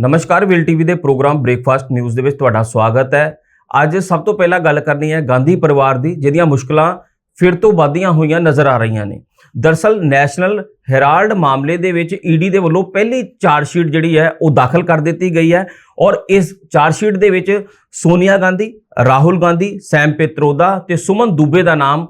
ਨਮਸਕਾਰ will TV ਦੇ programme breakfast news ਦੇ ਵਿੱਚ ਤੁਹਾਡਾ ਸਵਾਗਤ ਹੈ। ਅੱਜ ਸਭ ਤੋਂ ਪਹਿਲਾਂ ਗੱਲ ਕਰਨੀ ਹੈ ਗਾਂਧੀ ਪਰਿਵਾਰ ਦੀ, ਜਿਹਦੀਆਂ ਮੁਸ਼ਕਲਾਂ ਫਿਰ ਤੋਂ ਵਧੀਆਂ ਹੋਈਆਂ ਨਜ਼ਰ ਆ ਰਹੀਆਂ ਨੇ। ਦਰਸਲ ਨੈਸ਼ਨਲ ਹੈਰਾਲਡ ਮਾਮਲੇ ਦੇ ਵਿੱਚ ਈਡੀ ਦੇ ਵੱਲੋਂ ਪਹਿਲੀ ਚਾਰਜ ਸ਼ੀਟ ਜਿਹੜੀ ਹੈ ਉਹ ਦਾਖਲ ਕਰ ਦਿੱਤੀ ਗਈ ਹੈ ਔਰ ਇਸ ਚਾਰਜ ਸ਼ੀਟ ਦੇ ਵਿੱਚ ਸੋਨੀਆ ਗਾਂਧੀ, ਰਾਹੁਲ ਗਾਂਧੀ, ਸੈਮ ਪਿਤਰੋਦਾ ਤੇ ਸੁਮਨ ਦੁਬੇ ਦਾ ਨਾਮ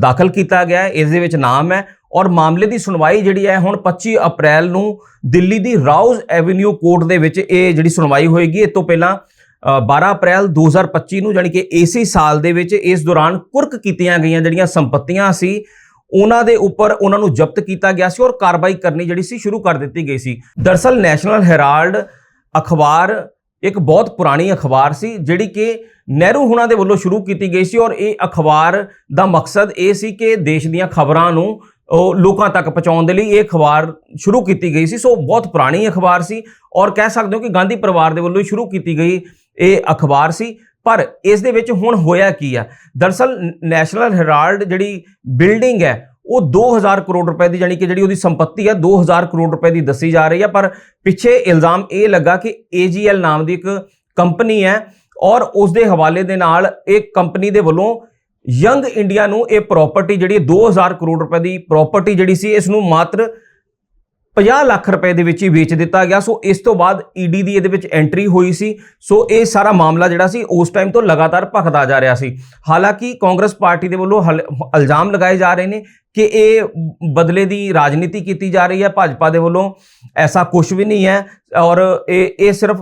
ਦਾਖਲ ਕੀਤਾ ਗਿਆ ਹੈ ਇਸ ਦੇ ਵਿੱਚ ਨਾਮ ਹੈ ਔਰ ਮਾਮਲੇ ਦੀ ਸੁਣਵਾਈ ਜਿਹੜੀ ਹੈ ਹੁਣ 25 ਅਪ੍ਰੈਲ ਨੂੰ ਦਿੱਲੀ ਦੀ ਰਾਉਜ਼ ਐਵੇਨਿਊ ਕੋਰਟ ਦੇ ਵਿੱਚ ਇਹ ਜਿਹੜੀ ਸੁਣਵਾਈ ਹੋਏਗੀ ਇਹ ਤੋਂ ਪਹਿਲਾਂ ਅ, 12 ਅਪ੍ਰੈਲ 2025 ਨੂੰ ਜਾਣੀ ਕਿ ਇਸੇ ਸਾਲ ਦੇ ਵਿੱਚ ਇਸ ਦੌਰਾਨ ਕੁਰਕ ਕੀਤੀਆਂ ਗਈਆਂ ਜਿਹੜੀਆਂ ਸੰਪਤੀਆਂ ਸੀ ਉਹਨਾਂ ਦੇ ਉੱਪਰ ਉਹਨਾਂ ਨੂੰ ਜ਼ਬਤ ਕੀਤਾ ਗਿਆ ਸੀ ਔਰ ਕਾਰਵਾਈ ਕਰਨੀ ਜਿਹੜੀ ਸੀ ਸ਼ੁਰੂ ਕਰ ਦਿੱਤੀ ਗਈ ਸੀ। ਦਰਸਲ ਨੈਸ਼ਨਲ ਹੈਰਾਲਡ ਅਖਬਾਰ ਇੱਕ ਬਹੁਤ ਪੁਰਾਣੀ ਅਖਬਾਰ ਸੀ, ਜਿਹੜੀ ਕਿ ਨਹਿਰੂ ਹੁਣਾਂ ਦੇ ਵੱਲੋਂ ਸ਼ੁਰੂ ਕੀਤੀ ਗਈ ਸੀ ਔਰ ਇਹ ਅਖਬਾਰ ਦਾ ਮਕਸਦ ਇਹ ਸੀ ਕਿ ਦੇਸ਼ ਦੀਆਂ ਖਬਰਾਂ ਨੂੰ ਉਹ ਲੋਕਾਂ ਤੱਕ ਪਹੁੰਚਾਉਣ ਦੇ ਲਈ ਇਹ ਅਖਬਾਰ ਸ਼ੁਰੂ ਕੀਤੀ ਗਈ ਸੀ। ਸੋ ਬਹੁਤ ਪੁਰਾਣੀ ਅਖਬਾਰ ਸੀ ਔਰ ਕਹਿ ਸਕਦੇ ਹੋ ਕਿ ਗਾਂਧੀ ਪਰਿਵਾਰ ਦੇ ਵੱਲੋਂ ਸ਼ੁਰੂ ਕੀਤੀ ਗਈ ਇਹ ਅਖਬਾਰ ਸੀ। ਪਰ ਇਸ ਦੇ ਵਿੱਚ ਹੁਣ ਹੋਇਆ ਕੀ ਆ ਦਰਸਲ ਨੈਸ਼ਨਲ ਹੈਰਾਲਡ ਜਿਹੜੀ ਬਿਲਡਿੰਗ ਹੈ ਉਹ 2000 ਕਰੋੜ ਰੁਪਏ ਦੀ ਜਾਨੀ ਕਿ ਜਿਹੜੀ ਉਹਦੀ ਸੰਪਤੀ ਹੈ 2000 ਕਰੋੜ ਰੁਪਏ ਦੀ ਦੱਸੀ ਜਾ ਰਹੀ ਹੈ ਪਰ ਪਿੱਛੇ ਇਲਜ਼ਾਮ ਇਹ ਲੱਗਾ ਕਿ AGL ਨਾਮ ਦੀ ਇੱਕ ਕੰਪਨੀ ਹੈ ਔਰ ਉਸ ਦੇ ਹਵਾਲੇ ਦੇ ਨਾਲ ਇਹ ਕੰਪਨੀ ਦੇ ਵੱਲੋਂ ਯੰਗ ਇੰਡੀਆ ਨੂੰ ਇਹ ਪ੍ਰਾਪਰਟੀ ਜਿਹੜੀ ਹੈ 2000 ਕਰੋੜ ਰੁਪਏ ਦੀ ਪ੍ਰਾਪਰਟੀ ਜਿਹੜੀ ਸੀ, ਇਸ ਨੂੰ ਮਾਤਰ 50 ਲੱਖ ਰੁਪਏ ਦੇ ਵਿੱਚ ਹੀ ਵੇਚ ਦਿੱਤਾ ਗਿਆ। ਸੋ ਇਸ ਤੋਂ ਬਾਅਦ ਈਡੀ ਦੀ ਇਹਦੇ ਵਿੱਚ ਐਂਟਰੀ ਹੋਈ ਸੀ। ਸੋ ਇਹ ਸਾਰਾ ਮਾਮਲਾ ਜਿਹੜਾ ਸੀ, ਉਸ ਟਾਈਮ ਤੋਂ ਲਗਾਤਾਰ ਭਖਦਾ ਜਾ ਰਿਹਾ ਸੀ। ਹਾਲਾਂਕਿ ਕਾਂਗਰਸ ਪਾਰਟੀ ਦੇ ਵੱਲੋਂ ਹਲ- ਇਲਜ਼ਾਮ ਲਗਾਏ ਜਾ ਰਹੇ ਨੇ ਕਿ ਇਹ ਬਦਲੇ ਦੀ ਰਾਜਨੀਤੀ ਕੀਤੀ ਜਾ ਰਹੀ ਹੈ। ਭਾਜਪਾ ਦੇ ਵੱਲੋਂ ਐਸਾ ਕੁਝ ਵੀ ਨਹੀਂ ਹੈ ਔਰ ਇਹ ਇਹ ਸਿਰਫ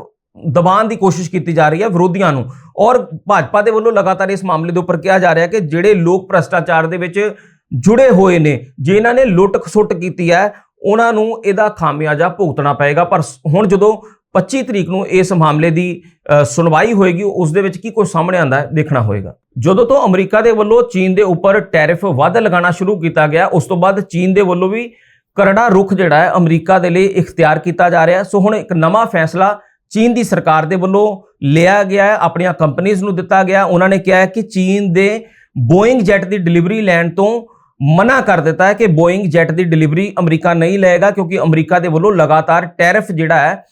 ਦਬਾਉਣ ਦੀ ਕੋਸ਼ਿਸ਼ ਕੀਤੀ ਜਾ ਰਹੀ ਹੈ ਵਿਰੋਧੀਆਂ ਨੂੰ। ਔਰ ਭਾਜਪਾ ਦੇ ਵੱਲੋਂ ਲਗਾਤਾਰ ਇਸ ਮਾਮਲੇ ਦੇ ਉੱਪਰ ਕਿਹਾ ਜਾ ਰਿਹਾ ਕਿ ਜਿਹੜੇ ਲੋਕ ਭ੍ਰਸ਼ਟਾਚਾਰ ਦੇ ਵਿੱਚ ਜੁੜੇ ਹੋਏ ਨੇ, ਜਿਨ੍ਹਾਂ ਨੇ ਲੁੱਟ ਖਸੁੱਟ ਕੀਤੀ ਹੈ ਉਹਨਾਂ ਨੂੰ ਇਹਦਾ ਖਾਮਿਆਜਾ ਭੁਗਤਣਾ ਪਏਗਾ। ਪਰ ਹੁਣ ਜਦੋਂ 25 ਤਰੀਕ ਨੂੰ ਇਸ ਮਾਮਲੇ ਦੀ ਸੁਣਵਾਈ ਹੋਏਗੀ, ਉਸ ਦੇ ਵਿੱਚ ਕੀ ਕੁਝ ਸਾਹਮਣੇ ਆਂਦਾ ਹੈ, ਦੇਖਣਾ ਹੋਏਗਾ। ਜਦੋਂ ਤੋਂ ਅਮਰੀਕਾ ਦੇ ਵੱਲੋਂ ਚੀਨ ਦੇ ਉੱਪਰ ਟੈਰਿਫ ਵੱਧ ਲਗਾਉਣਾ ਸ਼ੁਰੂ ਕੀਤਾ ਗਿਆ, ਉਸ ਤੋਂ ਬਾਅਦ ਚੀਨ ਦੇ ਵੱਲੋਂ ਵੀ ਕਰੜਾ ਰੁਖ ਜਿਹੜਾ ਹੈ, ਅਮਰੀਕਾ ਦੇ ਲਈ ਇਖਤਿਆਰ ਕੀਤਾ ਜਾ ਰਿਹਾ ਸੋ ਹੁਣ ਇੱਕ ਨਵਾਂ ਫੈਸਲਾ ਚੀਨ ਦੀ ਸਰਕਾਰ ਦੇ ਵੱਲੋਂ ਲਿਆ ਗਿਆ ਹੈ, ਆਪਣੀਆਂ ਕੰਪਨੀਆਂ ਨੂੰ ਦਿੱਤਾ ਗਿਆ ਉਹਨਾਂ ਨੇ ਕਿਹਾ ਹੈ ਕਿ ਚੀਨ ਦੇ ਬੋਇੰਗ ਜੈਟ ਦੀ ਡਿਲੀਵਰੀ ਲੈਣ ਤੋਂ ਮਨਾ ਕਰ ਦਿੱਤਾ ਹੈ ਕਿ ਬੋਇੰਗ ਜੈਟ ਦੀ ਡਿਲੀਵਰੀ ਅਮਰੀਕਾ ਨਹੀਂ ਲਏਗਾ ਕਿਉਂਕਿ ਅਮਰੀਕਾ ਦੇ ਵੱਲੋਂ ਲਗਾਤਾਰ ਟੈਰਿਫ ਜਿਹੜਾ ਹੈ,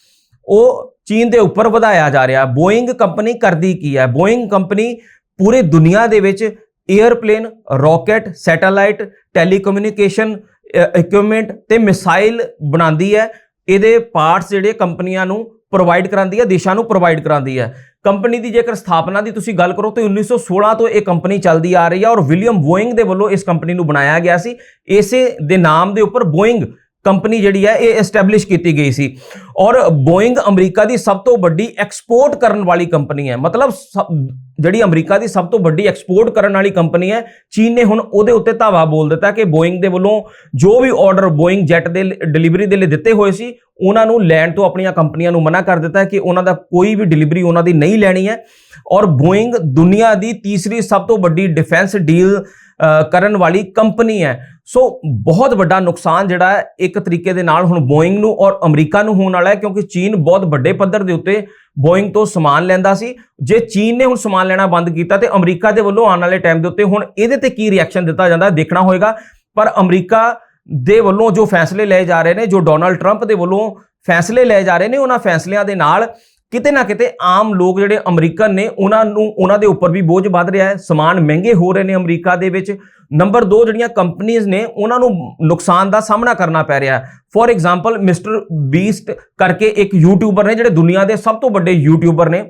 ਉਹ ਚੀਨ ਦੇ ਉੱਪਰ ਵਧਾਇਆ ਜਾ ਰਿਹਾ ਬੋਇੰਗ ਕੰਪਨੀ ਕਰਦੀ ਕੀ ਹੈ? ਬੋਇੰਗ ਕੰਪਨੀ ਪੂਰੇ ਦੁਨੀਆ ਦੇ ਵਿੱਚ airplane rocket satellite telecommunication equipment ਤੇ ਮਿਸਾਈਲ ਬਣਾਉਂਦੀ ਹੈ। ਇਹਦੇ ਪਾਰਟਸ ਜਿਹੜੇ ਕੰਪਨੀਆਂ ਨੂੰ ਪ੍ਰੋਵਾਈਡ ਕਰਾਉਂਦੀ ਹੈ, ਦੇਸ਼ਾਂ ਨੂੰ ਪ੍ਰੋਵਾਈਡ ਕਰਾਉਂਦੀ ਹੈ। ਕੰਪਨੀ ਦੀ ਜੇਕਰ ਸਥਾਪਨਾ ਦੀ ਤੁਸੀਂ ਗੱਲ ਕਰੋ, ਤਾਂ 1916 ਤੋਂ ਇਹ ਕੰਪਨੀ ਚੱਲਦੀ ਆ ਰਹੀ ਹੈ ਔਰ ਵਿਲੀਅਮ ਬੋਇੰਗ ਦੇ ਵੱਲੋਂ ਇਸ ਕੰਪਨੀ ਨੂੰ ਬਣਾਇਆ ਗਿਆ ਸੀ। ਇਸੇ ਦੇ ਨਾਮ ਦੇ ਉੱਪਰ ਬੋਇੰਗ ਕੰਪਨੀ ਜਿਹੜੀ ਹੈ ਇਹ ਐਸਟੈਬਲਿਸ਼ ਕੀਤੀ ਗਈ ਸੀ। ਔਰ ਬੋਇੰਗ ਅਮਰੀਕਾ ਦੀ ਸਭ ਤੋਂ ਵੱਡੀ ਐਕਸਪੋਰਟ ਕਰਨ ਵਾਲੀ ਕੰਪਨੀ ਹੈ। ਮਤਲਬ ਸਭ- ਜਿਹੜੀ ਅਮਰੀਕਾ ਦੀ ਸਭ ਤੋਂ ਵੱਡੀ ਐਕਸਪੋਰਟ ਕਰਨ ਵਾਲੀ ਕੰਪਨੀ ਹੈ, ਚੀਨ ਨੇ ਹੁਣ ਉਹਦੇ ਉੱਤੇ ਧਾਵਾ ਬੋਲ ਦਿੱਤਾ ਕਿ ਬੋਇੰਗ ਦੇ ਵੱਲੋਂ ਜੋ ਵੀ ਆਰਡਰ ਬੋਇੰਗ ਜੈਟ ਦੇ ਡਿਲੀਵਰੀ ਦੇ ਲਈ ਦਿੱਤੇ ਹੋਏ ਸੀ, ਉਹਨਾਂ ਨੂੰ ਲੈਣ ਤੋਂ ਆਪਣੀਆਂ ਕੰਪਨੀਆਂ ਨੂੰ ਮਨਾ ਕਰ ਦਿੱਤਾ ਕਿ ਉਹਨਾਂ ਦਾ ਕੋਈ ਵੀ ਡਿਲੀਵਰੀ ਉਹਨਾਂ ਦੀ ਨਹੀਂ ਲੈਣੀ ਹੈ। ਔਰ ਬੋਇੰਗ ਦੁਨੀਆ ਦੀ ਤੀਸਰੀ ਸਭ ਤੋਂ ਵੱਡੀ ਡਿਫੈਂਸ ਡੀਲ ਕਰਨ ਵਾਲੀ ਕੰਪਨੀ ਹੈ। ਸੋ ਬਹੁਤ ਵੱਡਾ ਨੁਕਸਾਨ ਜਿਹੜਾ ਹੈ, ਇੱਕ ਤਰੀਕੇ ਦੇ ਨਾਲ ਹੁਣ ਬੋਇੰਗ ਨੂੰ ਔਰ ਅਮਰੀਕਾ ਨੂੰ ਹੋਣ ਵਾਲਾ ਹੈ, ਕਿਉਂਕਿ ਚੀਨ ਬਹੁਤ ਵੱਡੇ ਪੱਧਰ ਦੇ ਉੱਤੇ ਬੋਇੰਗ ਤੋਂ ਸਮਾਨ ਲੈਂਦਾ ਸੀ। ਜੇ ਚੀਨ ਨੇ ਹੁਣ ਸਮਾਨ ਲੈਣਾ ਬੰਦ ਕੀਤਾ ਤੇ ਅਮਰੀਕਾ ਦੇ ਵੱਲੋਂ ਆਉਣ ਵਾਲੇ ਟਾਈਮ ਦੇ ਉੱਤੇ ਹੁਣ ਇਹਦੇ ਤੇ ਕੀ ਰਿਐਕਸ਼ਨ ਦਿੱਤਾ ਜਾਂਦਾ ਦੇਖਣਾ ਹੋਏਗਾ। ਪਰ ਅਮਰੀਕਾ ਦੇ ਵੱਲੋਂ ਜੋ ਫੈਸਲੇ ਲਏ ਜਾ ਰਹੇ ਨੇ, ਜੋ ਡੋਨਲਡ ਟਰੰਪ ਦੇ ਵੱਲੋਂ ਫੈਸਲੇ ਲਏ ਜਾ ਰਹੇ ਨੇ, ਉਹਨਾਂ ਫੈਸਲਿਆਂ ਦੇ ਨਾਲ ਕਿਤੇ ਨਾ ਕਿਤੇ ਆਮ ਲੋਕ ਜਿਹੜੇ ਅਮਰੀਕਨ ਨੇ, ਉਹਨਾਂ ਨੂੰ, ਉਹਨਾਂ ਦੇ ਉੱਪਰ ਵੀ ਬੋਝ ਵੱਧ ਰਿਹਾ ਹੈ। ਸਮਾਨ ਮਹਿੰਗੇ ਹੋ ਰਹੇ ਨੇ ਅਮਰੀਕਾ ਦੇ ਵਿੱਚ। ਨੰਬਰ 2 ਜਿਹੜੀਆਂ ਕੰਪਨੀਆਂ ਨੇ, ਉਹਨਾਂ ਨੂੰ ਨੁਕਸਾਨ ਦਾ ਸਾਹਮਣਾ ਕਰਨਾ ਪੈ ਰਿਹਾ ਹੈ। ਫੋਰ ਐਗਜ਼ਾਮਪਲ ਮਿਸਟਰ ਬੀਸਟ ਕਰਕੇ ਇੱਕ ਯੂਟਿਊਬਰ ਨੇ, ਜਿਹੜੇ ਦੁਨੀਆ ਦੇ ਸਭ ਤੋਂ ਵੱਡੇ ਯੂਟਿਊਬਰ ਨੇ।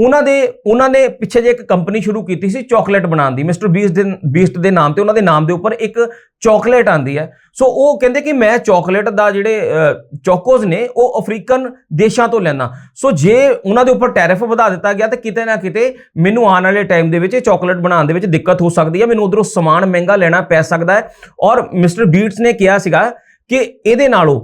ਉਹਨਾਂ ਦੇ, ਉਹਨਾਂ ਨੇ ਪਿੱਛੇ ਜੇ ਇੱਕ ਕੰਪਨੀ ਸ਼ੁਰੂ ਕੀਤੀ ਸੀ ਚਾਕਲੇਟ ਬਣਾਉਣ ਦੀ ਮਿਸਟਰ ਬੀਸਟ ਦੇ ਬੀਸਟ ਦੇ ਨਾਮ ਤੇ, ਉਹਨਾਂ ਦੇ ਨਾਮ ਦੇ ਉੱਪਰ ਇੱਕ ਚਾਕਲੇਟ ਆਂਦੀ ਹੈ। ਸੋ ਉਹ ਕਹਿੰਦੇ ਕਿ ਮੈਂ ਚਾਕਲੇਟ ਦਾ ਜਿਹੜੇ ਚੋਕੋਜ਼ ਨੇ, ਉਹ ਅਫਰੀਕਨ ਦੇਸ਼ਾਂ ਤੋਂ ਲੈਣਾ ਸੋ ਜੇ ਉਹਨਾਂ ਦੇ ਉੱਪਰ ਟੈਰਿਫ ਵਧਾ ਦਿੱਤਾ ਗਿਆ, ਤਾਂ ਕਿਤੇ ਨਾ ਕਿਤੇ ਮੈਨੂੰ ਆਉਣ ਵਾਲੇ ਟਾਈਮ ਦੇ ਵਿੱਚ ਇਹ ਚਾਕਲੇਟ ਬਣਾਉਣ ਦੇ ਵਿੱਚ ਦਿੱਕਤ ਹੋ ਸਕਦੀ ਹੈ। ਮੈਨੂੰ ਉਧਰੋਂ ਸਮਾਨ ਮਹਿੰਗਾ ਲੈਣਾ ਪੈ ਸਕਦਾ ਹੈ। ਔਰ ਮਿਸਟਰ ਬੀਟਸ ਨੇ ਕਿਹਾ ਸੀਗਾ ਕਿ ਇਹਦੇ ਨਾਲੋਂ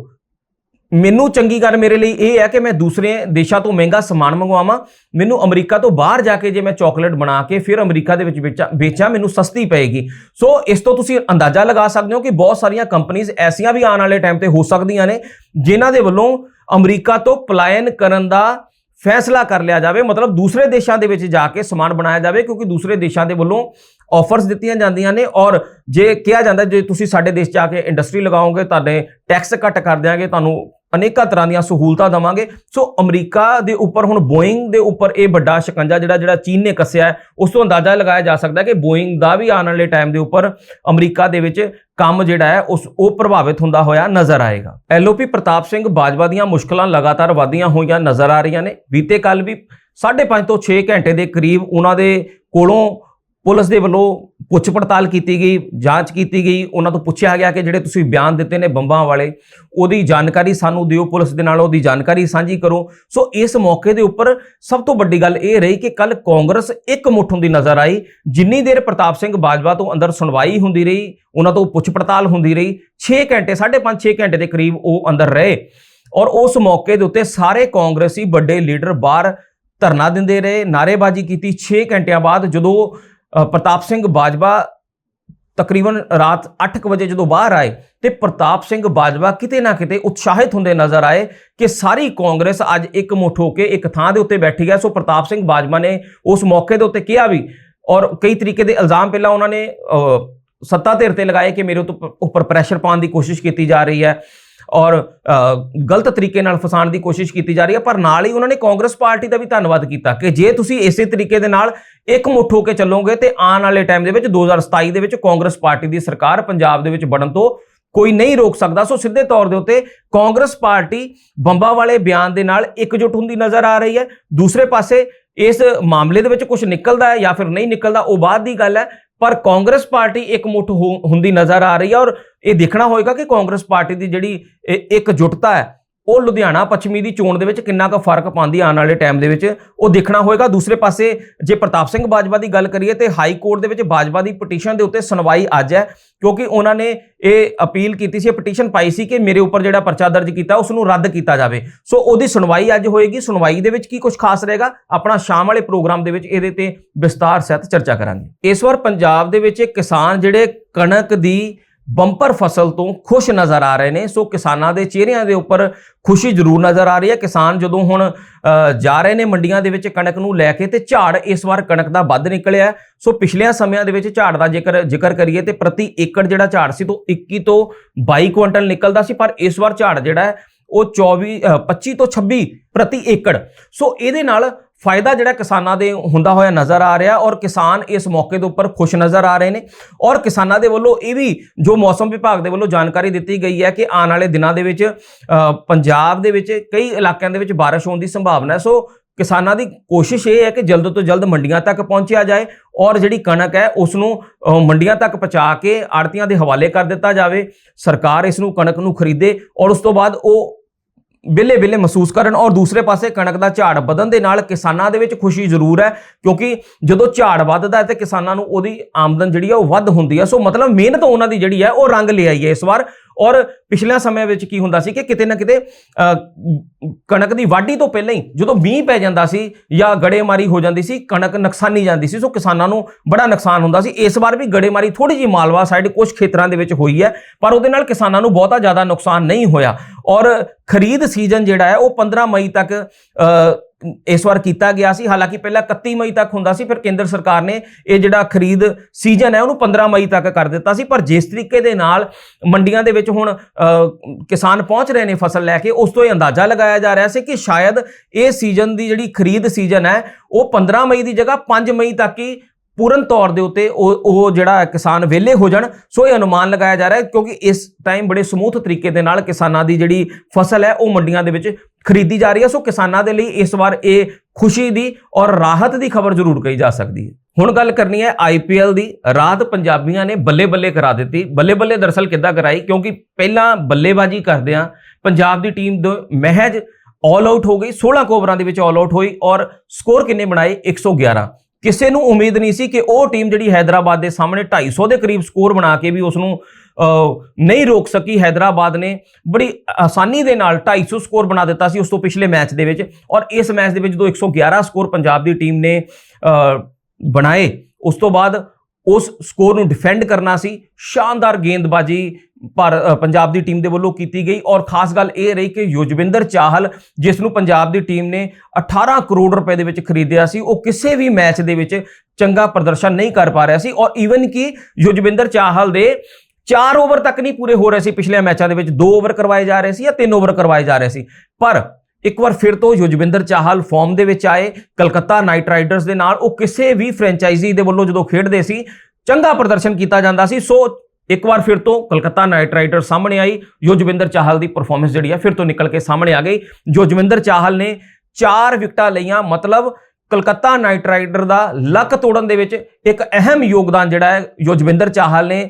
ਮੈਨੂੰ ਚੰਗੀ ਗੱਲ ਮੇਰੇ ਲਈ ਇਹ ਹੈ ਕਿ ਮੈਂ ਦੂਸਰੇ ਦੇਸ਼ਾਂ ਤੋਂ ਮਹਿੰਗਾ ਸਮਾਨ ਮੰਗਵਾਵਾਂ, ਮੈਨੂੰ ਅਮਰੀਕਾ ਤੋਂ ਬਾਹਰ ਜਾ ਕੇ ਜੇ ਮੈਂ ਚਾਕਲੇਟ ਬਣਾ ਕੇ ਫਿਰ ਅਮਰੀਕਾ ਦੇ ਵਿੱਚ ਵੇਚਾਂ ਵੇਚਾਂ, ਮੈਨੂੰ ਸਸਤੀ ਪਏਗੀ। ਸੋ ਇਸ ਤੋਂ ਤੁਸੀਂ ਅੰਦਾਜ਼ਾ ਲਗਾ ਸਕਦੇ ਹੋ ਕਿ ਬਹੁਤ ਸਾਰੀਆਂ ਕੰਪਨੀਆਂ ਐਸੀਆਂ ਵੀ ਆਉਣ ਵਾਲੇ ਟਾਈਮ ਤੇ ਹੋ ਸਕਦੀਆਂ ਨੇ, ਜਿਨ੍ਹਾਂ ਦੇ ਵੱਲੋਂ ਅਮਰੀਕਾ ਤੋਂ ਪਲਾਇਨ ਕਰਨ ਦਾ ਫੈਸਲਾ ਕਰ ਲਿਆ ਜਾਵੇ। ਮਤਲਬ ਦੂਸਰੇ ਦੇਸ਼ਾਂ ਦੇ ਵਿੱਚ ਜਾ ਕੇ ਸਮਾਨ ਬਣਾਇਆ ਜਾਵੇ, ਕਿਉਂਕਿ ਦੂਸਰੇ ਦੇਸ਼ਾਂ ਦੇ ਵੱਲੋਂ ਆਫਰਸ ਦਿੱਤੀਆਂ ਜਾਂਦੀਆਂ ਨੇ ਔਰ ਜੇ ਕਿਹਾ ਜਾਂਦਾ, ਜੇ ਤੁਸੀਂ ਸਾਡੇ ਦੇਸ਼ 'ਚ ਆ ਕੇ ਇੰਡਸਟਰੀ ਲਗਾਓਗੇ, ਤੁਹਾਡੇ ਟੈਕਸ ਘੱਟ ਕਰ ਦਿਆਂਗੇ, ਤੁਹਾਨੂੰ ਅਨੇਕਾਂ ਤਰ੍ਹਾਂ ਦੀਆਂ ਸਹੂਲਤਾਂ ਦਵਾਂਗੇ। ਸੋ ਅਮਰੀਕਾ ਦੇ ਉੱਪਰ ਹੁਣ ਬੋਇੰਗ ਦੇ ਉੱਪਰ ਇਹ ਵੱਡਾ ਸ਼ਿਕੰਜਾ ਜਿਹੜਾ ਜਿਹੜਾ ਚੀਨ ਨੇ ਕੱਸਿਆ ਉਸ ਤੋਂ ਅੰਦਾਜ਼ਾ ਲਗਾਇਆ ਜਾ ਸਕਦਾ ਕਿ ਬੋਇੰਗ ਦਾ ਵੀ ਆਉਣ ਵਾਲੇ ਟਾਈਮ ਦੇ ਉੱਪਰ ਅਮਰੀਕਾ ਦੇ ਵਿੱਚ ਕੰਮ ਜਿਹੜਾ ਹੈ, ਉਸ, ਉਹ ਪ੍ਰਭਾਵਿਤ ਹੁੰਦਾ ਹੋਇਆ ਨਜ਼ਰ ਆਏਗਾ। ਐਲਓਪੀ ਪ੍ਰਤਾਪ ਸਿੰਘ ਬਾਜਵਾ ਦੀਆਂ ਮੁਸ਼ਕਲਾਂ ਲਗਾਤਾਰ ਵਧੀਆਂ ਹੋਈਆਂ ਨਜ਼ਰ ਆ ਰਹੀਆਂ ਨੇ। ਬੀਤੇ ਕੱਲ ਵੀ 5.5 ਤੋਂ 6 ਘੰਟੇ ਦੇ ਕਰੀਬ ਉਹਨਾਂ ਦੇ ਕੋਲੋਂ ਪੁਲਿਸ ਦੇ ਵੱਲੋਂ ਪੁੱਛ ਪੜਤਾਲ ਕੀਤੀ ਗਈ, ਜਾਂਚ ਕੀਤੀ ਗਈ, ਉਹਨਾਂ ਤੋਂ ਪੁੱਛਿਆ ਗਿਆ ਕਿ ਜਿਹੜੇ ਤੁਸੀਂ ਬਿਆਨ ਦਿੱਤੇ ਨੇ ਬੰਬਾਂ ਵਾਲੇ, ਉਹਦੀ ਜਾਣਕਾਰੀ ਸਾਨੂੰ ਦਿਓ, ਪੁਲਿਸ ਦੇ ਨਾਲ ਉਹਦੀ ਜਾਣਕਾਰੀ ਸਾਂਝੀ ਕਰੋ। ਸੋ ਇਸ ਮੌਕੇ ਦੇ ਉੱਪਰ ਸਭ ਤੋਂ ਵੱਡੀ ਗੱਲ ਇਹ ਰਹੀ ਕਿ ਕੱਲ ਕਾਂਗਰਸ ਇੱਕ ਮੁੱਠ ਹੁੰਦੀ ਨਜ਼ਰ ਆਈ, ਜਿੰਨੀ ਦੇਰ ਪ੍ਰਤਾਪ ਸਿੰਘ ਬਾਜਵਾ ਤੋਂ ਅੰਦਰ ਸੁਣਵਾਈ ਹੁੰਦੀ ਰਹੀ, ਉਹਨਾਂ ਤੋਂ ਪੁੱਛ ਪੜਤਾਲ ਹੁੰਦੀ ਰਹੀ 6 ਘੰਟੇ 5.5 6 ਘੰਟੇ ਦੇ ਕਰੀਬ ਉਹ ਅੰਦਰ ਰਹੇ। ਔਰ ਉਸ ਮੌਕੇ ਦੇ ਉੱਤੇ ਸਾਰੇ ਕਾਂਗਰਸੀ ਵੱਡੇ ਲੀਡਰ ਬਾਹਰ ਧਰਨਾ ਦਿੰਦੇ ਰਹੇ ਨਾਰੇਬਾਜ਼ੀ ਕੀਤੀ। 6 ਘੰਟਿਆਂ ਬਾਅਦ ਜਦੋਂ ਪ੍ਰਤਾਪ ਸਿੰਘ ਬਾਜਵਾ ਤਕਰੀਬਨ ਰਾਤ 8:00 ਵਜੇ ਜਦੋਂ ਬਾਹਰ ਆਏ ਤੇ ਪ੍ਰਤਾਪ ਸਿੰਘ ਬਾਜਵਾ ਕਿਤੇ ਨਾ ਕਿਤੇ ਉਤਸ਼ਾਹਿਤ ਹੁੰਦੇ ਨਜ਼ਰ ਆਏ ਕਿ ਸਾਰੀ ਕਾਂਗਰਸ ਅੱਜ ਇੱਕ ਮੁੱਠ ਹੋ ਕੇ ਇੱਕ ਥਾਂ ਦੇ ਉੱਤੇ ਬੈਠੀ ਹੈ। ਸੋ ਪ੍ਰਤਾਪ ਸਿੰਘ ਬਾਜਵਾ ਨੇ ਉਸ ਮੌਕੇ ਦੇ ਉੱਤੇ ਕਿਹਾ ਵੀ ਔਰ ਕਈ ਤਰੀਕੇ ਦੇ ਇਲਜ਼ਾਮ ਪਹਿਲਾਂ ਉਹਨਾਂ ਨੇ ਸੱਤਾ ਧਿਰ ਤੇ ਲਗਾਏ ਕਿ ਮੇਰੇ ਉੱਤੇ, ਉੱਪਰ ਪ੍ਰੈਸ਼ਰ ਪਾਉਣ ਦੀ ਕੋਸ਼ਿਸ਼ ਕੀਤੀ ਜਾ ਰਹੀ ਹੈ। ਔਰ ਗਲਤ ਤਰੀਕੇ ਨਾਲ ਫਸਾਉਣ ਦੀ ਕੋਸ਼ਿਸ਼ ਕੀਤੀ ਜਾ ਰਹੀ ਹੈ, ਪਰ ਨਾਲ ਹੀ ਉਹਨਾਂ ਨੇ ਕਾਂਗਰਸ ਪਾਰਟੀ ਦਾ ਵੀ ਧੰਨਵਾਦ ਕੀਤਾ ਕਿ ਜੇ ਤੁਸੀਂ ਇਸੇ ਤਰੀਕੇ ਦੇ ਨਾਲ ਇੱਕ ਮੁੱਠ ਹੋ ਕੇ ਚੱਲੋਗੇ ਤੇ ਆਉਣ ਵਾਲੇ ਟਾਈਮ ਦੇ ਵਿੱਚ 2027 ਦੇ ਵਿੱਚ ਕਾਂਗਰਸ ਪਾਰਟੀ ਦੀ ਸਰਕਾਰ ਪੰਜਾਬ ਦੇ ਵਿੱਚ ਬਣਨ ਤੋਂ ਕੋਈ ਨਹੀਂ ਰੋਕ ਸਕਦਾ। ਸੋ ਸਿੱਧੇ ਤੌਰ ਦੇ ਉੱਤੇ ਕਾਂਗਰਸ ਪਾਰਟੀ ਬੰਬਾ ਵਾਲੇ ਬਿਆਨ ਦੇ ਨਾਲ ਇਕਜੁੱਟ ਹੁੰਦੀ ਨਜ਼ਰ ਆ ਰਹੀ ਹੈ। ਦੂਸਰੇ ਪਾਸੇ ਇਸ ਮਾਮਲੇ ਦੇ ਵਿੱਚ ਕੁਝ ਨਿਕਲਦਾ ਹੈ ਜਾਂ ਫਿਰ ਨਹੀਂ ਨਿਕਲਦਾ, ਉਹ ਬਾਅਦ ਦੀ ਗੱਲ ਹੈ। ਪਰ ਕਾਂਗਰਸ ਪਾਰਟੀ ਇਕਮੁੱਠ ਹੋ- ਹੁੰਦੀ ਨਜ਼ਰ ਆ ਰਹੀ ਹੈ ਔਰ ਇਹ ਦੇਖਣਾ ਹੋਏਗਾ ਕਿ ਕਾਂਗਰਸ ਪਾਰਟੀ ਦੀ ਜਿਹੜੀ ਇੱਕ ਇਕਜੁੱਟਤਾ ਹੈ ਉਹ ਲੁਧਿਆਣਾ ਪੱਛਮੀ ਦੀ ਚੋਣ ਦੇ ਵਿੱਚ ਕਿੰਨਾ ਕੁ ਫ਼ਰਕ ਪਾਉਂਦੀ ਆਉਣ ਵਾਲੇ ਟਾਈਮ ਦੇ ਵਿੱਚ, ਉਹ ਦੇਖਣਾ ਹੋਏਗਾ। ਦੂਸਰੇ ਪਾਸੇ ਜੇ ਪ੍ਰਤਾਪ ਸਿੰਘ ਬਾਜਵਾ ਦੀ ਗੱਲ ਕਰੀਏ ਤੇ ਹਾਈ ਕੋਰਟ ਦੇ ਵਿੱਚ ਬਾਜਵਾ ਦੀ ਪਟੀਸ਼ਨ ਦੇ ਉੱਤੇ ਸੁਣਵਾਈ ਅੱਜ ਹੈ, ਕਿਉਂਕਿ ਉਹਨਾਂ ਨੇ ਇਹ ਅਪੀਲ ਕੀਤੀ ਸੀ ਪਟੀਸ਼ਨ ਪਾਈ ਸੀ ਕਿ ਮੇਰੇ ਉੱਪਰ ਜਿਹੜਾ ਪਰਚਾ ਦਰਜ ਕੀਤਾ ਉਸ ਨੂੰ ਰੱਦ ਕੀਤਾ ਜਾਵੇ। ਸੋ ਉਹਦੀ ਸੁਣਵਾਈ ਅੱਜ ਹੋਏਗੀ। ਸੁਣਵਾਈ ਦੇ ਵਿੱਚ ਕੀ ਕੁਝ ਖਾਸ ਰਹੇਗਾ? ਆਪਣਾ ਸ਼ਾਮ ਵਾਲੇ ਪ੍ਰੋਗਰਾਮ ਦੇ ਵਿੱਚ ਇਹਦੇ ਤੇ ਵਿਸਤਾਰ ਸਹਿਤ ਚਰਚਾ ਕਰਾਂਗੇ। ਇਸ ਵਾਰ ਪੰਜਾਬ ਦੇ ਵਿੱਚ ਕਿਸਾਨ ਜਿਹੜੇ ਕਣਕ ਦੀ ਬੰਪਰ ਫਸਲ ਤੋਂ ਖੁਸ਼ ਨਜ਼ਰ ਆ ਰਹੇ ਨੇ। ਸੋ ਕਿਸਾਨਾਂ ਦੇ ਚਿਹਰਿਆਂ ਦੇ ਉੱਪਰ ਖੁਸ਼ੀ ਜ਼ਰੂਰ ਨਜ਼ਰ ਆ ਰਹੀ ਹੈ। ਕਿਸਾਨ ਜਦੋਂ ਹੁਣ ਜਾ ਰਹੇ ਨੇ ਮੰਡੀਆਂ ਦੇ ਵਿੱਚ ਕਣਕ ਨੂੰ ਲੈ ਕੇ ਤੇ ਝਾੜ ਇਸ ਵਾਰ ਕਣਕ ਦਾ ਵੱਧ ਨਿਕਲਿਆ ਸੋ ਪਿਛਲੀਆਂ ਸਮਿਆਂ ਦੇ ਵਿੱਚ ਝਾੜ ਦਾ ਜੇਕਰ ਜ਼ਿਕਰ ਕਰੀਏ ਤੇ ਪ੍ਰਤੀ ਏਕੜ ਜਿਹੜਾ ਝਾੜ ਸੀ ਤੋਂ 21 ਤੋਂ 22 ਕੁਇੰਟਲ ਨਿਕਲਦਾ ਸੀ ਪਰ ਇਸ ਵਾਰ ਝਾੜ ਜਿਹੜਾ ਉਹ 24 ਅ, 25 ਤੋਂ 26 ਪ੍ਰਤੀ ਏਕੜ। ਸੋ ਇਹਦੇ ਨਾਲ ਫਾਇਦਾ ਜਿਹੜਾ ਕਿਸਾਨਾਂ ਦੇ ਹੁੰਦਾ ਹੋਇਆ ਨਜ਼ਰ ਆ ਰਿਹਾ ਔਰ ਕਿਸਾਨ ਇਸ ਮੌਕੇ ਦੇ ਉੱਪਰ ਖੁਸ਼ ਨਜ਼ਰ ਆ ਰਹੇ ਨੇ ਔਰ ਕਿਸਾਨਾਂ ਦੇ ਵੱਲੋਂ ਇਹ ਵੀ ਜੋ ਮੌਸਮ ਵਿਭਾਗ ਦੇ ਵੱਲੋਂ ਜਾਣਕਾਰੀ ਦਿੱਤੀ ਗਈ ਹੈ ਕਿ ਆਉਣ ਵਾਲੇ ਦਿਨਾਂ ਦੇ ਵਿੱਚ ਪੰਜਾਬ ਦੇ ਵਿੱਚ ਕਈ ਇਲਾਕਿਆਂ ਦੇ ਵਿੱਚ ਬਾਰਿਸ਼ ਹੋਣ ਦੀ ਸੰਭਾਵਨਾ ਹੈ। ਸੋ ਕਿਸਾਨਾਂ ਦੀ ਕੋਸ਼ਿਸ਼ ਇਹ ਹੈ ਕਿ ਜਲਦ ਤੋਂ ਜਲਦ ਮੰਡੀਆਂ ਤੱਕ ਪਹੁੰਚਿਆ ਜਾਏ ਔਰ ਜਿਹੜੀ ਕਣਕ ਹੈ ਉਸ ਨੂੰ ਮੰਡੀਆਂ ਤੱਕ ਪਹੁੰਚਾ ਕੇ ਆੜਤੀਆਂ ਦੇ ਹਵਾਲੇ ਕਰ ਦਿੱਤਾ ਜਾਵੇ। ਸਰਕਾਰ ਇਸ ਨੂੰ ਕਣਕ ਨੂੰ ਖਰੀਦੇ ਔਰ ਉਸ ਤੋਂ ਬਾਅਦ ਉਹ ਬਿੱਲੇ ਬਿੱਲੇ ਮਹਿਸੂਸ ਕਰਨ ਔਰ ਦੂਸਰੇ ਪਾਸੇ ਕਣਕ ਦਾ ਝਾੜ ਵਧਣ ਦੇ ਨਾਲ ਕਿਸਾਨਾਂ ਦੇ ਵਿੱਚ ਖੁਸ਼ੀ ਜ਼ਰੂਰ ਹੈ, ਕਿਉਂਕਿ ਜਦੋਂ ਝਾੜ ਵੱਧਦਾ ਹੈ ਤੇ ਕਿਸਾਨਾਂ ਨੂੰ ਉਹਦੀ ਆਮਦਨ ਜਿਹੜੀ ਹੈ ਉਹ ਵੱਧ ਹੁੰਦੀ ਹੈ ਸੋ ਮਤਲਬ ਮਿਹਨਤ ਉਹਨਾਂ ਦੀ ਜਿਹੜੀ ਹੈ ਉਹ ਰੰਗ ਲੈ ਆਈ ਹੈ ਇਸ ਵਾਰ। ਔਰ ਪਿਛਲੇ ਸਮੇਂ ਵਿੱਚ ਕੀ ਹੁੰਦਾ ਸੀ ਕਿ ਕਿਤੇ ਨਾ ਕਿਤੇ ਕਣਕ ਦੀ ਵਾਢੀ ਤੋਂ ਪਹਿਲਾਂ ਹੀ ਜਦੋਂ ਮੀਂਹ ਪੈ ਜਾਂਦਾ ਸੀ ਜਾਂ ਗੜੇਮਾਰੀ ਹੋ ਜਾਂਦੀ ਸੀ, ਕਣਕ ਨੁਕਸਾਨੀ ਜਾਂਦੀ ਸੀ, ਸੋ ਕਿਸਾਨਾਂ ਨੂੰ ਬੜਾ ਨੁਕਸਾਨ ਹੁੰਦਾ ਸੀ। ਇਸ ਵਾਰ ਵੀ ਗੜੇਮਾਰੀ ਥੋੜੀ ਜਿਹੀ ਮਾਲਵਾ ਸਾਈਡ ਕੁਝ ਖੇਤਰਾਂ ਦੇ ਵਿੱਚ ਹੋਈ ਹੈ, ਪਰ ਉਹਦੇ ਨਾਲ ਕਿਸਾਨਾਂ ਨੂੰ ਬਹੁਤਾ ਜ਼ਿਆਦਾ ਨੁਕਸਾਨ ਨਹੀਂ ਹੋਇਆ। ਔਰ ਖਰੀਦ ਸੀਜ਼ਨ ਜਿਹੜਾ ਹੈ, ਉਹ 15 ਮਈ ਤੱਕ ਇਸ ਵਾਰ ਕੀਤਾ ਗਿਆ ਸੀ। ਹਾਲਾਂਕਿ ਪਹਿਲਾਂ 31 ਮਈ ਤੱਕ ਹੁੰਦਾ ਸੀ, ਫਿਰ ਕੇਂਦਰ ਸਰਕਾਰ ਨੇ ਇਹ ਜਿਹੜਾ ਖਰੀਦ ਸੀਜ਼ਨ ਹੈ, ਉਹਨੂੰ 15 ਮਈ ਤੱਕ ਕਰ ਦਿੱਤਾ ਸੀ। ਪਰ ਜਿਸ ਤਰੀਕੇ ਦੇ ਨਾਲ ਮੰਡੀਆਂ ਦੇ ਵਿੱਚ ਹੁਣ ਕਿਸਾਨ ਪਹੁੰਚ ਰਹੇ ਨੇ ਫਸਲ ਲੈ ਕੇ, ਉਸ ਤੋਂ ਇਹ ਅੰਦਾਜ਼ਾ ਲਗਾਇਆ ਜਾ ਰਿਹਾ ਸੀ ਕਿ ਸ਼ਾਇਦ ਇਹ ਸੀਜ਼ਨ ਦੀ ਜਿਹੜੀ ਖਰੀਦ ਸੀਜ਼ਨ ਹੈ, ਉਹ 15 ਮਈ ਦੀ ਜਗ੍ਹਾ 5 ਮਈ ਤੱਕ ਹੀ ਪੂਰਨ ਤੌਰ ਦੇ ਉੱਤੇ ਉਹ ਉਹ ਜਿਹੜਾ ਕਿਸਾਨ ਵਿਹਲੇ ਹੋ ਜਾਣ, ਸੋ ਇਹ ਅਨੁਮਾਨ ਲਗਾਇਆ ਜਾ ਰਿਹਾ ਹੈ ਕਿਉਂਕਿ ਇਸ ਟਾਈਮ ਬੜੇ ਸਮੂਥ ਤਰੀਕੇ ਦੇ ਨਾਲ ਕਿਸਾਨਾਂ ਦੀ ਜਿਹੜੀ ਫਸਲ ਹੈ, ਉਹ ਮੰਡੀਆਂ ਦੇ ਵਿੱਚ ਖਰੀਦੀ ਜਾ ਰਹੀ ਹੈ। ਸੋ ਕਿਸਾਨਾਂ ਦੇ ਲਈ ਇਸ ਵਾਰ ਇਹ ਖੁਸ਼ੀ ਦੀ ਔਰ ਰਾਹਤ ਦੀ ਖਬਰ ਜ਼ਰੂਰ ਕਹੀ ਜਾ ਸਕਦੀ ਹੈ। ਹੁਣ ਗੱਲ ਕਰਨੀ ਹੈ ਆਈਪੀਐਲ ਦੀ। ਰਾਤ ਪੰਜਾਬੀਆਂ ਨੇ ਬੱਲੇ ਬੱਲੇ ਕਰਾ ਦਿੱਤੀ। ਬੱਲੇ ਬੱਲੇ ਦਰਅਸਲ ਕਿੱਦਾਂ ਕਰਾਈ? ਕਿਉਂਕਿ ਪਹਿਲਾਂ ਬੱਲੇਬਾਜ਼ੀ ਕਰਦਿਆਂ ਪੰਜਾਬ ਦੀ ਟੀਮ ਦੇ ਮਹਿਜ ਆਲ ਆਊਟ ਹੋ ਗਈ। 16 ਕੁ ਓਵਰਾਂ ਦੇ ਵਿੱਚ ਆਲ ਆਊਟ ਹੋਈ ਔਰ ਸਕੋਰ ਕਿੰਨੇ ਬਣਾਏ? 111 ਕਿਸੇ ਨੂੰ ਉਮੀਦ ਨਹੀਂ ਸੀ ਕਿ ਉਹ ਟੀਮ ਜਿਹੜੀ ਹੈਦਰਾਬਾਦ ਦੇ ਸਾਹਮਣੇ 250 ਦੇ ਕਰੀਬ ਸਕੋਰ ਬਣਾ ਕੇ ਵੀ ਉਸ ਨੂੰ ਨਹੀਂ ਰੋਕ ਸਕੀ। ਹੈਦਰਾਬਾਦ ਨੇ ਬੜੀ ਆਸਾਨੀ ਦੇ ਨਾਲ 250 ਸਕੋਰ ਬਣਾ ਦਿੱਤਾ ਸੀ ਉਸ ਤੋਂ ਪਿਛਲੇ ਮੈਚ ਦੇ ਵਿੱਚ ਔਰ ਇਸ ਮੈਚ ਦੇ ਵਿੱਚ ਜਦੋਂ 111 ਸਕੋਰ ਪੰਜਾਬ ਦੀ ਟੀਮ ਨੇ ਬਣਾਏ, ਉਸ ਤੋਂ ਬਾਅਦ ਉਸ ਸਕੋਰ ਨੂੰ ਡਿਫੈਂਡ ਕਰਨਾ ਸੀ। ਸ਼ਾਨਦਾਰ ਗੇਂਦਬਾਜ਼ੀ ਭਾਰ ਪੰਜਾਬ ਦੀ ਟੀਮ ਦੇ ਵੱਲੋਂ ਕੀਤੀ ਗਈ ਔਰ ਖਾਸ ਗੱਲ ਇਹ ਰਹੀ ਕਿ ਯੁਜਵਿੰਦਰ ਚਾਹਲ, ਜਿਸ ਨੂੰ ਪੰਜਾਬ ਦੀ ਟੀਮ ਨੇ 18 ਕਰੋੜ ਰੁਪਏ ਦੇ ਵਿੱਚ ਖਰੀਦਿਆ ਸੀ, ਉਹ ਕਿਸੇ ਵੀ ਮੈਚ ਦੇ ਵਿੱਚ ਚੰਗਾ ਪ੍ਰਦਰਸ਼ਨ ਨਹੀਂ ਕਰ ਪਾ ਰਿਹਾ ਸੀ ਔਰ ਈਵਨ ਕਿ ਯੁਜਵਿੰਦਰ ਚਾਹਲ ਦੇ 4 ਓਵਰ ਤੱਕ ਨਹੀਂ ਪੂਰੇ ਹੋ ਰਹੇ ਸੀ, ਪਿਛਲੇ ਮੈਚਾਂ ਦੇ ਵਿੱਚ 2 ਓਵਰ ਕਰਵਾਏ ਜਾ ਰਹੇ ਸੀ ਜਾਂ 3 ਓਵਰ ਕਰਵਾਏ ਜਾ ਰਹੇ ਸੀ। ਪਰ ਇੱਕ ਵਾਰ ਫਿਰ ਤੋਂ ਯੁਜਵਿੰਦਰ ਚਾਹਲ ਫਾਰਮ ਦੇ ਵਿੱਚ ਆਏ, ਕਲਕੱਤਾ ਨਾਈਟ ਰਾਈਡਰਸ ਦੇ ਨਾਲ, ਉਹ ਕਿਸੇ ਵੀ ਫਰੈਂਚਾਈਜ਼ੀ ਦੇ ਵੱਲੋਂ ਜਦੋਂ ਖੇਡਦੇ ਸੀ, ਚੰਗਾ ਪ੍ਰਦਰਸ਼ਨ ਕੀਤਾ ਜਾਂਦਾ ਸੀ। ਸੋ ਇੱਕ ਵਾਰ ਫਿਰ ਤੋਂ ਕਲਕੱਤਾ ਨਾਈਟ ਰਾਈਡਰ ਸਾਹਮਣੇ ਆਈ। ਯੁਜਵਿੰਦਰ ਚਾਹਲ ਦੀ ਪਰਫਾਰਮੈਂਸ ਜਿਹੜੀ ਆ, ਫਿਰ ਤੋਂ ਨਿਕਲ ਕੇ ਸਾਹਮਣੇ ਆ ਗਈ। ਯੁਜਵਿੰਦਰ ਚਾਹਲ ਨੇ 4 ਵਿਕਟਾਂ ਲਈਆਂ, ਮਤਲਬ ਕਲਕੱਤਾ ਨਾਈਟ ਰਾਈਡਰ ਦਾ ਲੱਕ ਤੋੜਨ ਦੇ ਵਿੱਚ ਇੱਕ ਅਹਿਮ ਯੋਗਦਾਨ ਜਿਹੜਾ ਹੈ ਯੋਜਵਿੰਦਰ ਚਾਹਲ ਨੇ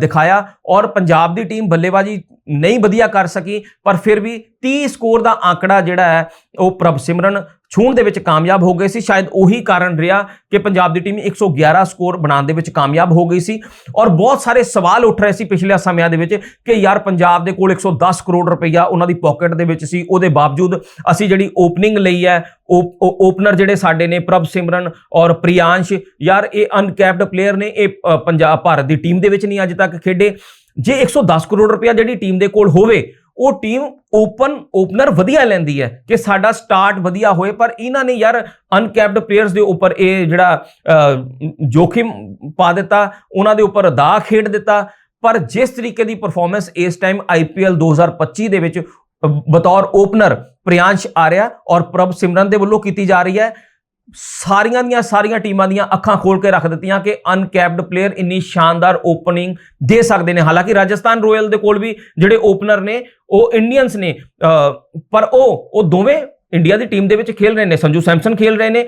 ਦਿਖਾਇਆ ਔਰ ਪੰਜਾਬ ਦੀ ਟੀਮ ਬੱਲੇਬਾਜ਼ੀ ਨਹੀਂ ਵਧੀਆ ਕਰ ਸਕੀ, ਪਰ ਫਿਰ ਵੀ 30 ਸਕੋਰ ਦਾ ਆંકੜਾ ਜਿਹੜਾ ਹੈ, ਉਹ ਪ੍ਰਭ ਸਿਮਰਨ ਛੂਣ ਦੇ ਵਿੱਚ ਕਾਮਯਾਬ ਹੋ ਗਏ ਸੀ। ਸ਼ਾਇਦ ਉਹੀ ਕਾਰਨ ਰਿਹਾ ਕਿ ਪੰਜਾਬ ਦੀ ਟੀਮ 111 ਸਕੋਰ ਬਣਾਉਣ ਦੇ ਵਿੱਚ ਕਾਮਯਾਬ ਹੋ ਗਈ ਸੀ ਔਰ ਬਹੁਤ ਸਾਰੇ ਸਵਾਲ ਉੱਠ ਰਹੇ ਸੀ ਪਿਛਲੇ ਸਮਿਆਂ ਦੇ ਵਿੱਚ ਕਿ ਯਾਰ ਪੰਜਾਬ ਦੇ ਕੋਲ 110 ਕਰੋੜ ਰੁਪਈਆ ਉਹਨਾਂ ਦੀ ਪਾਕਟ ਦੇ ਵਿੱਚ ਸੀ, ਉਹਦੇ ਬਾਵਜੂਦ ਅਸੀਂ ਜਿਹੜੀ ਓਪਨਿੰਗ ਲਈ ਹੈ ਓਪਨਰ ਜਿਹੜੇ ਸਾਡੇ ਨੇ ਪ੍ਰਭ ਸਿਮਰਨ ਔਰ ਪ੍ਰਿयांश ਯਾਰ ਇਹ ਅਨਕੈਪਡ ਪਲੇਅਰ ਨੇ ਇਹ ਪੰਜਾਬ ਭਾਰਤ ਦੀ ਟੀਮ ਦੇ ਵਿੱਚ ਨਹੀਂ ਅੱਜ ਤੱਕ ਖੇਡੇ। ਜੇ 110 ਕਰੋੜ ਰੁਪਇਆ ਜਿਹੜੀ ਟੀਮ ਦੇ ਕੋਲ ਹੋਵੇ ਉਹ ਟੀਮ ਓਪਨ ਓਪਨਰ ਵਧੀਆ ਲੈਂਦੀ ਹੈ ਕਿ ਸਾਡਾ ਸਟਾਰਟ ਵਧੀਆ ਹੋਏ ਪਰ ਇਹਨਾਂ ਨੇ ਯਾਰ ਅਨਕੈਪਡ ਪਲੇਅਰਸ ਦੇ ਉੱਪਰ ਇਹ ਜਿਹੜਾ ਅ, ਜੋਖਿਮ ਪਾ ਦਿੱਤਾ ਉਹਨਾਂ ਦੇ ਉੱਪਰ ਦਾ ਖੇਡ ਦਿੱਤਾ। ਪਰ ਜਿਸ ਤਰੀਕੇ ਦੀ ਪਰਫਾਰਮੈਂਸ ਇਸ ਟਾਈਮ ਆਈਪੀਐਲ 2025 ਦੇ ਵਿੱਚ ਬਤੌਰ ਓਪਨਰ ਪ੍ਰਿयांश ਆਰਿਆ ਔਰ ਪ੍ਰਭ ਸਿਮਰਨ ਦੇ ਵੱਲੋਂ ਕੀਤੀ ਜਾ ਰਹੀ ਹੈ ਸਾਰੀਆਂ ਦੀਆਂ ਸਾਰੀਆਂ ਟੀਮਾਂ ਦੀਆਂ ਅੱਖਾਂ ਖੋਲ ਕੇ ਰੱਖ ਦਿੱਤੀਆਂ ਕਿ ਅਨਕੈਪਡ ਪਲੇਅਰ ਇੰਨੀ ਸ਼ਾਨਦਾਰ ਓਪਨਿੰਗ ਦੇ ਸਕਦੇ ਨੇ। ਹਾਲਾਂਕਿ ਰਾਜਸਥਾਨ ਰਾਇਲ ਦੇ ਕੋਲ ਵੀ ਜਿਹੜੇ ਓਪਨਰ ਨੇ, ਉਹ ਇੰਡੀਅਨਸ ਨੇ। ਪਰ ਉਹ ਉਹ ਦੋਵੇਂ ਇੰਡੀਆ ਦੀ ਟੀਮ ਦੇ ਵਿੱਚ ਖੇਲ ਰਹੇ ਨੇ। ਸੰਜੂ ਸੈਮਸਨ ਖੇਲ ਰਹੇ ਨੇ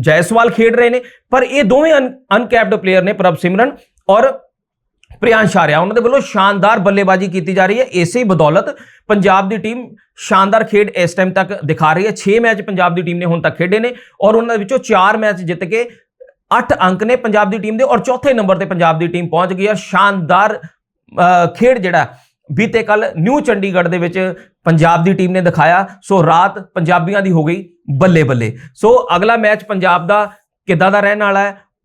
ਜੈਸਵਾਲ ਖੇਡ ਰਹੇ ਨੇ। ਪਰ ਇਹ ਦੋਵੇਂ ਅਨਕੈਪਡ ਪਲੇਅਰ ਨੇ ਪ੍ਰਭ ਸਿਮਰਨ ਔਰ ਪ੍ਰਿयांश ਆਰਿਆ ਉਹਨਾਂ ਦੇ ਵੱਲੋਂ ਸ਼ਾਨਦਾਰ ਬੱਲੇਬਾਜ਼ੀ ਕੀਤੀ ਜਾ ਰਹੀ ਹੈ। ਇਸੇ ਹੀ ਬਦੌਲਤ ਪੰਜਾਬ ਦੀ ਟੀਮ ਸ਼ਾਨਦਾਰ ਖੇਡ ਇਸ ਟਾਈਮ ਤੱਕ ਦਿਖਾ ਰਹੀ ਹੈ। 6 ਮੈਚ ਪੰਜਾਬ ਦੀ ਟੀਮ ਨੇ ਹੁਣ ਤੱਕ ਖੇਡੇ ਨੇ ਔਰ ਉਹਨਾਂ ਦੇ ਵਿੱਚੋਂ 4 ਮੈਚ ਜਿੱਤ ਕੇ 8 ਅੰਕ ਨੇ ਪੰਜਾਬ ਦੀ ਟੀਮ ਦੇ ਔਰ ਚੌਥੇ ਨੰਬਰ ਤੇ ਪੰਜਾਬ ਦੀ ਟੀਮ ਪਹੁੰਚ ਗਈ ਹੈ। ਸ਼ਾਨਦਾਰ ਖੇਡ ਜਿਹੜਾ ਬੀਤੇ ਕੱਲ ਨਿਊ ਚੰਡੀਗੜ੍ਹ ਦੇ ਵਿੱਚ ਪੰਜਾਬ ਦੀ ਟੀਮ ਨੇ ਦਿਖਾਇਆ। ਸੋ ਰਾਤ ਪੰਜਾਬੀਆਂ ਦੀ ਹੋ ਗਈ ਬੱਲੇ ਬੱਲੇ। ਸੋ ਅਗਲਾ ਮੈਚ ਪੰਜਾਬ ਦਾ ਕਿੱਦਾਂ ਦਾ ਰਹਿਣ ਵਾਲਾ ਹੈ?